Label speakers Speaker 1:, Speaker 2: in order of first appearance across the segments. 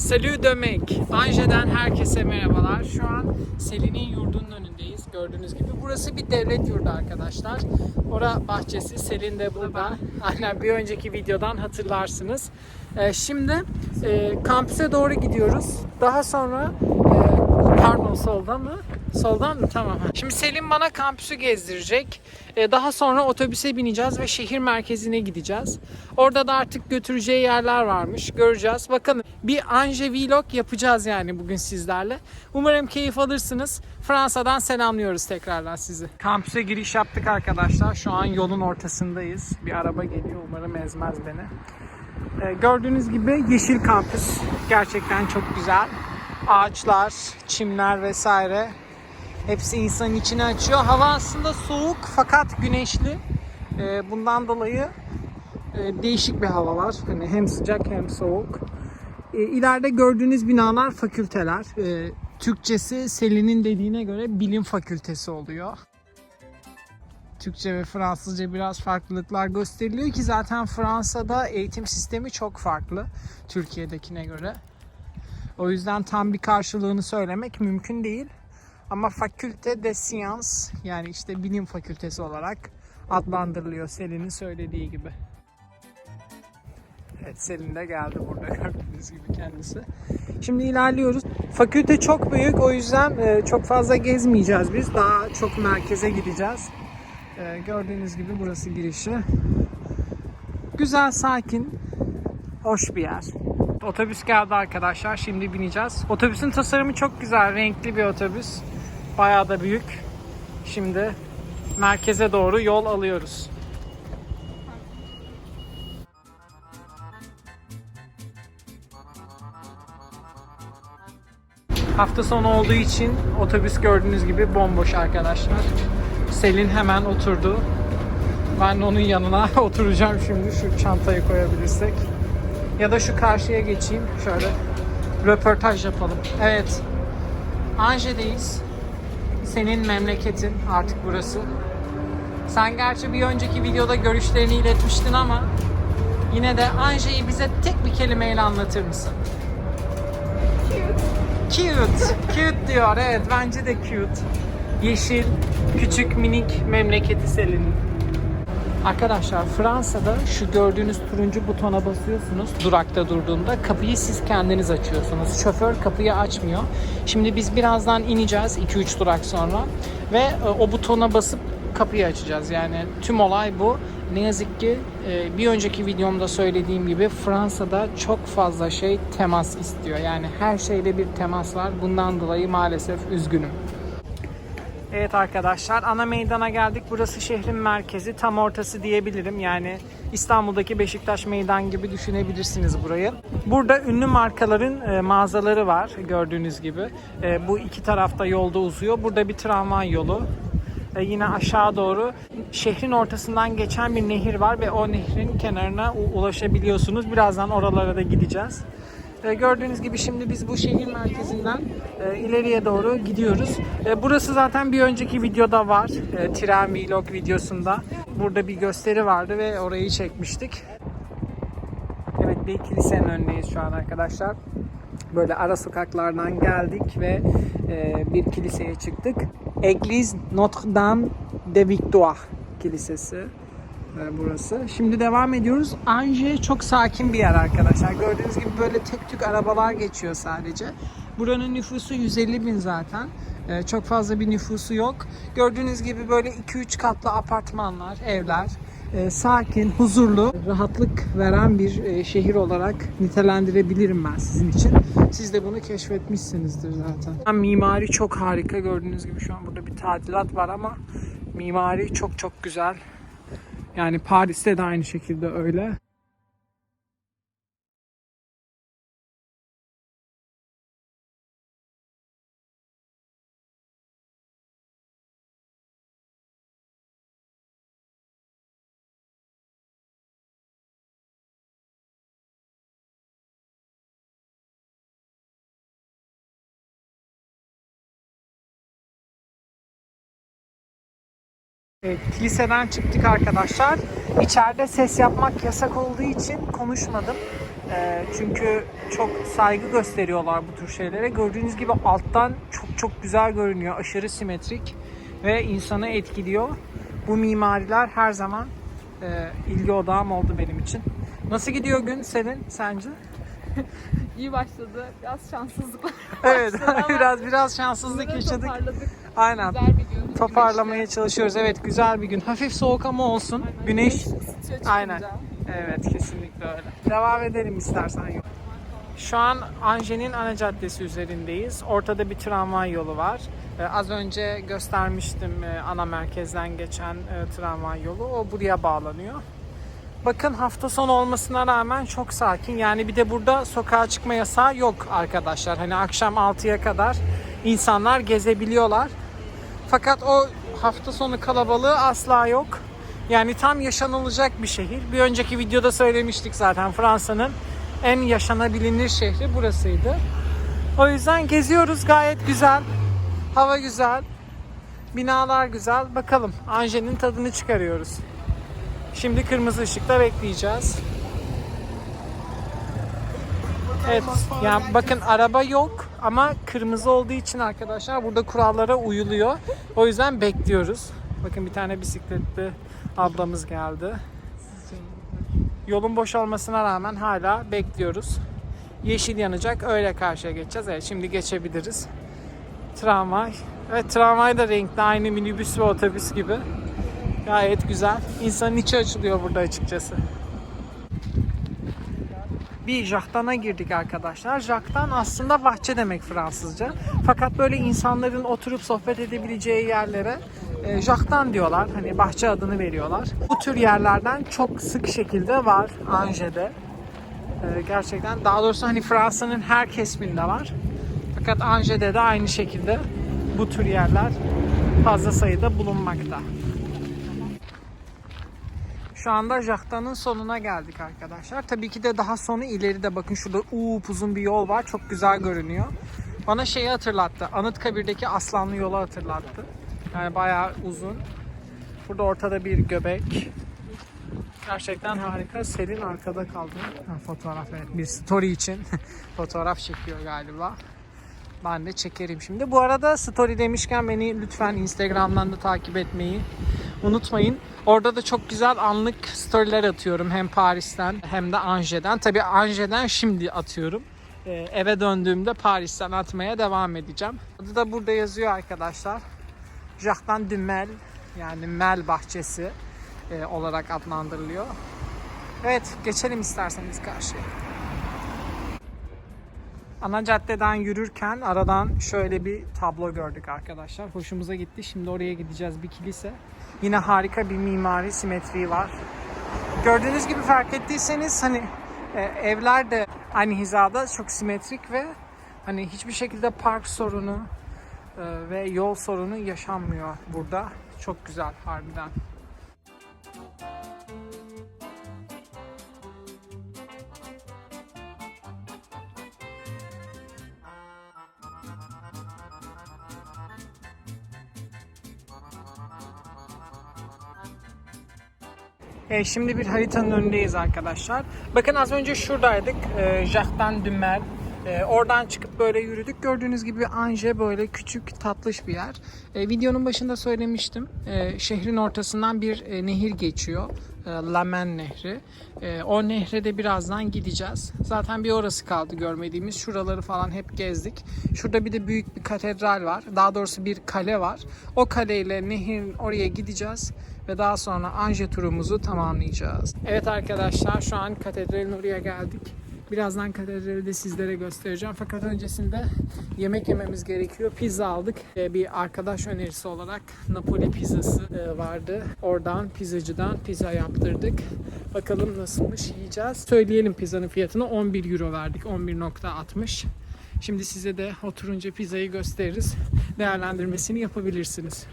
Speaker 1: Salut demek. Anje'den herkese merhabalar. Şu an Selin'in yurdunun önündeyiz. Gördüğünüz gibi. Burası bir devlet yurdu arkadaşlar. Ora bahçesi. Selin de burada. Aynen bir önceki videodan hatırlarsınız. Ee, şimdi e, kampüse doğru gidiyoruz. Daha sonra e, pardon soldan mı? Soldan mı? Tamam. Şimdi Selim bana kampüsü gezdirecek. Ee, daha sonra otobüse bineceğiz ve şehir merkezine gideceğiz. Orada da artık götüreceği yerler varmış. Göreceğiz. Bakın bir Anje vlog yapacağız yani bugün sizlerle. Umarım keyif alırsınız. Fransa'dan selamlıyoruz tekrardan sizi. Kampüse giriş yaptık arkadaşlar. Şu an yolun ortasındayız. Bir araba geliyor. Umarım ezmez beni. Ee, gördüğünüz gibi yeşil kampüs. Gerçekten çok güzel. Ağaçlar, çimler vesaire. Hepsi insanın içini açıyor. Hava aslında soğuk fakat güneşli. Ee, bundan dolayı e, değişik bir hava var. Hani hem sıcak hem soğuk. E, gördüğünüz binalar fakülteler. E, Türkçesi Selin'in dediğine göre bilim fakültesi oluyor. Türkçe ve Fransızca biraz farklılıklar gösteriliyor ki zaten Fransa'da eğitim sistemi çok farklı Türkiye'dekine göre. O yüzden tam bir karşılığını söylemek mümkün değil. Ama fakülte de science yani işte bilim fakültesi olarak adlandırılıyor Selin'in söylediği gibi. Evet Selin de geldi burada gördüğünüz gibi kendisi. Şimdi ilerliyoruz. Fakülte çok büyük o yüzden e, çok fazla gezmeyeceğiz biz. Daha çok merkeze gideceğiz. E, Gördüğünüz gibi burası girişi. Güzel, sakin, hoş bir yer. Otobüs geldi arkadaşlar. Şimdi bineceğiz. Otobüsün tasarımı çok güzel. Renkli bir otobüs. Bayağı da büyük. Şimdi merkeze doğru yol alıyoruz. Hafta sonu olduğu için otobüs gördüğünüz gibi bomboş arkadaşlar. Selin hemen oturdu. Ben onun yanına oturacağım şimdi şu çantayı koyabilirsek. Ya da şu karşıya geçeyim. Şöyle röportaj yapalım. Evet. Anje'deyiz. Senin memleketin artık burası. Sen gerçi bir önceki videoda görüşlerini iletmiştin ama yine de Anje'yi bize tek bir kelimeyle anlatır mısın? Cute. Cute diyor. Evet bence de cute. Yeşil, küçük, minik memleketi Selin'in. Arkadaşlar Fransa'da şu gördüğünüz turuncu butona basıyorsunuz durakta durduğunda kapıyı siz kendiniz açıyorsunuz. Şoför kapıyı açmıyor. Şimdi biz birazdan ineceğiz 2-3 durak sonra ve e, o butona basıp kapıyı açacağız. Yani tüm olay bu. Ne yazık ki e, bir önceki videomda söylediğim gibi Fransa'da çok fazla şey temas istiyor. Yani her şeyde bir temas var. Bundan dolayı maalesef üzgünüm. Evet arkadaşlar ana meydana geldik. Burası şehrin merkezi. Tam ortası diyebilirim. Yani İstanbul'daki Beşiktaş meydan gibi düşünebilirsiniz burayı. Burada ünlü markaların e, mağazaları var gördüğünüz gibi. E, bu iki tarafta yolda uzuyor. Burada bir tramvay yolu. E, yine aşağı doğru şehrin ortasından geçen bir nehir var ve o nehrin kenarına ulaşabiliyorsunuz. Birazdan oralara da gideceğiz. E, gördüğünüz gibi şimdi biz bu şehir merkezinden e, ileriye doğru gidiyoruz. E, burası zaten bir önceki videoda var. E, tren vlog videosunda. Burada bir gösteri vardı ve orayı çekmiştik. Evet bir kilisenin önündeyiz şu an arkadaşlar. Böyle ara sokaklardan geldik ve e, bir kiliseye çıktık. Église Notre Dame de Victoire Kilisesi burası. Şimdi devam ediyoruz. Angers çok sakin bir yer arkadaşlar. Gördüğünüz gibi böyle tek tük arabalar geçiyor sadece. Buranın nüfusu 150 bin zaten. E, çok fazla bir nüfusu yok. Gördüğünüz gibi böyle 2-3 katlı apartmanlar, evler. E, sakin, huzurlu, rahatlık veren bir e, şehir olarak nitelendirebilirim ben sizin için. Siz de bunu keşfetmişsinizdir zaten. Mimari çok harika. Gördüğünüz gibi şu an burada bir tadilat var ama mimari çok çok güzel. Yani Paris'te de aynı şekilde öyle. Evet, kiliseden çıktık arkadaşlar. İçeride ses yapmak yasak olduğu için konuşmadım. Ee, çünkü çok saygı gösteriyorlar bu tür şeylere. Gördüğünüz gibi alttan çok çok güzel görünüyor. Aşırı simetrik ve insanı etkiliyor. Bu mimariler her zaman e, ilgi odağım oldu benim için. Nasıl gidiyor gün senin sence?
Speaker 2: İyi başladı. Biraz şanssızlıklar
Speaker 1: Evet,
Speaker 2: başladı
Speaker 1: biraz biraz şanssızlık yaşadık. Aynen.
Speaker 2: Güzel bir gün.
Speaker 1: Toparlamaya çalışıyoruz. Evet, güzel bir gün. Hafif soğuk ama olsun. Güneş. Aynen. Evet, kesinlikle öyle. Devam edelim istersen yok. Şu an Anje'nin ana caddesi üzerindeyiz. Ortada bir tramvay yolu var. Ee, az önce göstermiştim e, ana merkezden geçen e, tramvay yolu. O buraya bağlanıyor. Bakın hafta sonu olmasına rağmen çok sakin. Yani bir de burada sokağa çıkma yasağı yok arkadaşlar. Hani akşam 6'ya kadar insanlar gezebiliyorlar. Fakat o hafta sonu kalabalığı asla yok. Yani tam yaşanılacak bir şehir. Bir önceki videoda söylemiştik zaten Fransa'nın en yaşanabilir şehri burasıydı. O yüzden geziyoruz gayet güzel. Hava güzel. Binalar güzel. Bakalım Anje'nin tadını çıkarıyoruz. Şimdi kırmızı ışıkta bekleyeceğiz. Evet, yani bakın araba yok ama kırmızı olduğu için arkadaşlar burada kurallara uyuluyor. O yüzden bekliyoruz. Bakın bir tane bisikletli ablamız geldi. Yolun boş olmasına rağmen hala bekliyoruz. Yeşil yanacak, öyle karşıya geçeceğiz. Evet, şimdi geçebiliriz. Tramvay. Evet, tramvay da renkli, aynı minibüs ve otobüs gibi. Gayet güzel. İnsanın içi açılıyor burada açıkçası. Bir jaktana girdik arkadaşlar. Jaktan aslında bahçe demek Fransızca. Fakat böyle insanların oturup sohbet edebileceği yerlere e, jaktan diyorlar. Hani bahçe adını veriyorlar. Bu tür yerlerden çok sık şekilde var Ange'de. E, gerçekten daha doğrusu hani Fransa'nın her kesiminde var. Fakat Ange'de de aynı şekilde bu tür yerler fazla sayıda bulunmakta. Şu anda Jahtan'ın sonuna geldik arkadaşlar. Tabii ki de daha sonu ileride bakın şurada uzun bir yol var. Çok güzel görünüyor. Bana şeyi hatırlattı. Anıtkabir'deki Aslanlı yolu hatırlattı. Yani bayağı uzun. Burada ortada bir göbek. Gerçekten harika. Selin arkada kaldı. Fotoğraf evet. Bir story için fotoğraf çekiyor galiba. Ben de çekerim şimdi. Bu arada story demişken beni lütfen Instagram'dan da takip etmeyi unutmayın. Orada da çok güzel anlık storyler atıyorum. Hem Paris'ten hem de Ange'den. Tabii Ange'den şimdi atıyorum. Ee, eve döndüğümde Paris'ten atmaya devam edeceğim. Adı da burada yazıyor arkadaşlar. Jardin du Mel yani Mel bahçesi e, olarak adlandırılıyor. Evet geçelim isterseniz karşıya. Ana caddeden yürürken aradan şöyle bir tablo gördük arkadaşlar. Hoşumuza gitti. Şimdi oraya gideceğiz bir kilise. Yine harika bir mimari simetri var. Gördüğünüz gibi fark ettiyseniz hani e, evler de aynı hizada çok simetrik ve hani hiçbir şekilde park sorunu e, ve yol sorunu yaşanmıyor burada. Çok güzel harbiden. E, şimdi bir haritanın önündeyiz arkadaşlar. Bakın az önce şuradaydık. E, Jardin du Mel. E, oradan çıkıp böyle yürüdük. Gördüğünüz gibi Anje böyle küçük tatlış bir yer. E, videonun başında söylemiştim. E, şehrin ortasından bir e, nehir geçiyor. E, Lamen Nehri. E, o nehre de birazdan gideceğiz. Zaten bir orası kaldı görmediğimiz. Şuraları falan hep gezdik. Şurada bir de büyük bir katedral var. Daha doğrusu bir kale var. O kaleyle nehirin oraya gideceğiz ve daha sonra Anje turumuzu tamamlayacağız. Evet arkadaşlar şu an katedralin oraya geldik. Birazdan katedrali de sizlere göstereceğim. Fakat öncesinde yemek yememiz gerekiyor. Pizza aldık. Ee, Bir arkadaş önerisi olarak Napoli pizzası e, vardı. Oradan pizzacıdan pizza yaptırdık. Bakalım nasılmış yiyeceğiz. Söyleyelim pizzanın fiyatını 11 euro verdik. 11.60. Şimdi size de oturunca pizzayı gösteririz. Değerlendirmesini yapabilirsiniz.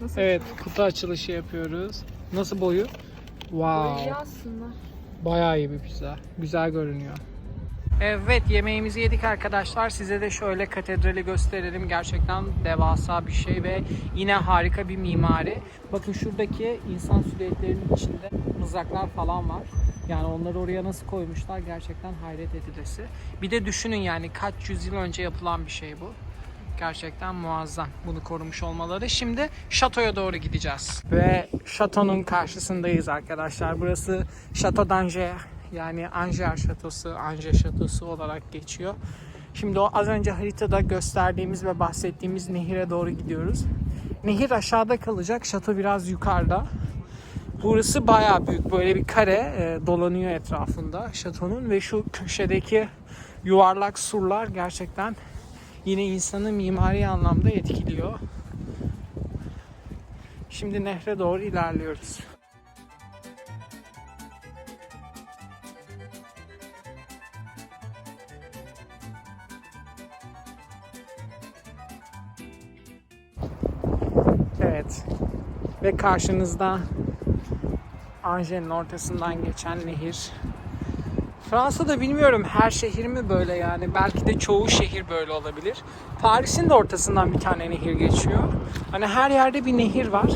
Speaker 2: Nasıl?
Speaker 1: Evet, kutu açılışı yapıyoruz. Nasıl boyu? Wow.
Speaker 2: İyi aslında.
Speaker 1: Bayağı iyi bir pizza. Güzel görünüyor. Evet yemeğimizi yedik arkadaşlar. Size de şöyle katedrali gösterelim. Gerçekten devasa bir şey ve yine harika bir mimari. Bakın şuradaki insan silüetlerinin içinde mızraklar falan var. Yani onları oraya nasıl koymuşlar gerçekten hayret edilesi. Bir de düşünün yani kaç yüzyıl önce yapılan bir şey bu. Gerçekten muazzam bunu korumuş olmaları. Şimdi şatoya doğru gideceğiz. Ve şatonun karşısındayız arkadaşlar. Burası Chateau d'Angers yani Angers Şatosu, Angers Şatosu olarak geçiyor. Şimdi o az önce haritada gösterdiğimiz ve bahsettiğimiz nehire doğru gidiyoruz. Nehir aşağıda kalacak, şato biraz yukarıda. Burası bayağı büyük. Böyle bir kare e, dolanıyor etrafında şatonun ve şu köşedeki yuvarlak surlar gerçekten yine insanı mimari anlamda etkiliyor. Şimdi nehre doğru ilerliyoruz. Ve karşınızda Angel'in ortasından geçen nehir. Fransa'da bilmiyorum her şehir mi böyle yani. Belki de çoğu şehir böyle olabilir. Paris'in de ortasından bir tane nehir geçiyor. Hani her yerde bir nehir var.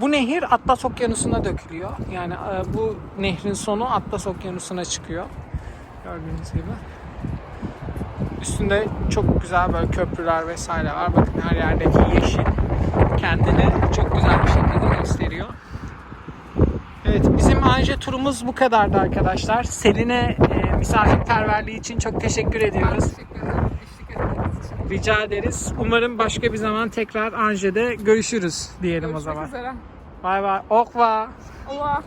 Speaker 1: Bu nehir Atlas Okyanusu'na dökülüyor. Yani e, bu nehrin sonu Atlas Okyanusu'na çıkıyor. Gördüğünüz gibi. Üstünde çok güzel böyle köprüler vesaire var. Bakın her yerdeki yeşil kendini çok güzel bir şekilde gösteriyor. Evet bizim Anje turumuz bu kadardı arkadaşlar. Selin'e e, misafirperverliği için çok teşekkür ediyoruz.
Speaker 2: Teşekkür ederim.
Speaker 1: Rica ederiz. Umarım başka bir zaman tekrar Anje'de görüşürüz diyelim o
Speaker 2: Görüşmek
Speaker 1: zaman.
Speaker 2: üzere.
Speaker 1: Bay bay. Revoir.
Speaker 2: Allah.